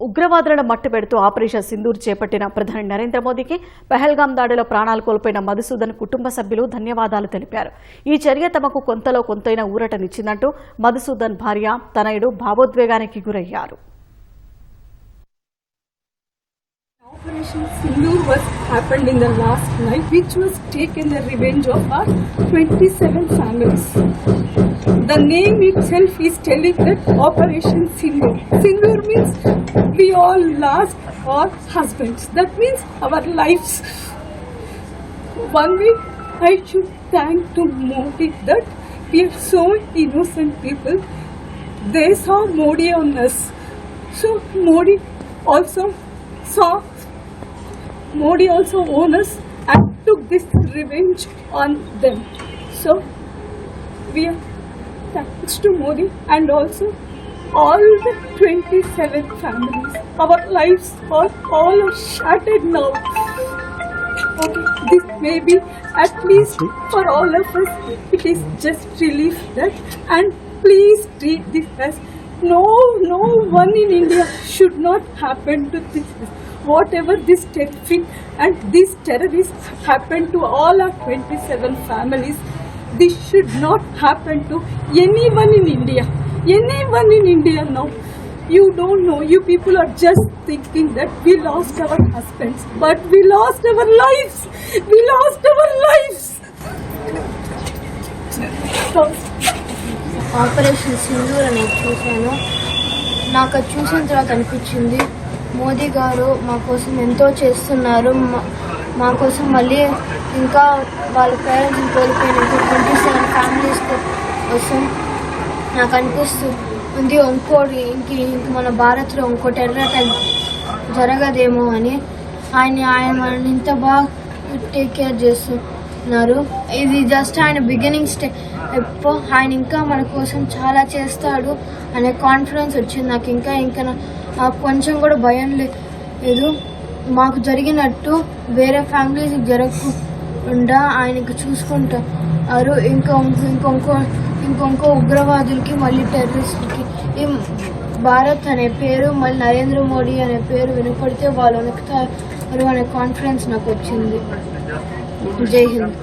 ఉగ్రవాదులను మట్టుపెడుతూ ఆపరేషన్ సింధూర్ చేపట్టిన ప్రధాని నరేంద్ర మోదీకి పెహల్గాం దాడిలో ప్రాణాలు కోల్పోయిన మధుసూదన్ కుటుంబ సభ్యులు ధన్యవాదాలు తెలిపారు ఈ చర్య తమకు కొంతలో కొంతైన ఊరటనిచ్చిందంటూ మధుసూదన్ భార్య తనయుడు భావోద్వేగానికి గురయ్యారు Operation Sindoor was happened in the last night, which was taken the revenge of our 27 families. The name itself is telling that Operation Sindoor. Sindoor means we all lost our husbands. That means our lives. One way I should thank to Modi that we are so innocent people. They saw Modi on us. So Modi also saw Modi also owned us and took this revenge on them. So we are thanks to Modi and also all the 27 families. Our lives are all shattered now. Okay, this may be at least for all of us. It is just relief that and please treat this as no no one in India should not happen to this whatever this terrific and these terrorists happened to all our 27 families this should not happen to anyone in India anyone in Indian you don't know you people are just thinking that we lost our husbands but we lost our life we lost our life operation Sindoor అని చూశాను. నాకు అది చూసిన తర్వాత అనిపించింది మోదీ గారు మా కోసం ఎంతో చేస్తున్నారు. మా కోసం మళ్ళీ ఇంకా వాళ్ళ పేరెంట్స్ కోల్పోయిన ట్వంటీ సెవెన్ ఫ్యామిలీస్ కోసం నాకు అనిపిస్తుంది ఇంకోటి ఇంక మన భారత్లో ఇంకో టెర్రర్ అటాక్ జరగదేమో అని ఆయన ఆయన మనల్ని ఇంత బాగా టేక్ కేర్ చేస్తున్నారు. ఇది జస్ట్ ఆయన బిగినింగ్ స్టే ఎప్పు ఆయన ఇంకా మన కోసం చాలా చేస్తాడు అనే కాన్ఫిడెన్స్ వచ్చింది. నాకు ఇంకా ఇంకా కొంచెం కూడా భయం లేదు. మాకు జరిగినట్టు వేరే ఫ్యామిలీస్ జరగకుండా ఆయనకి చూసుకుంటారు. ఇంకా ఇంకొంకో ఇంకొంకో ఉగ్రవాదులకి మళ్ళీ టెర్రరిస్ట్కి ఈ భారత్ అనే పేరు మళ్ళీ నరేంద్ర మోడీ అనే పేరు వినపడితే వాళ్ళు వెనుకుతారు అనే కాన్ఫిడెన్స్ నాకు వచ్చింది. జై హింద్.